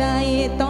ใจต่อง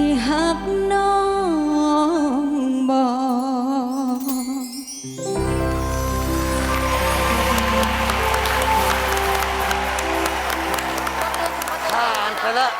สิหักน้องบอกผ่านไปแล้ว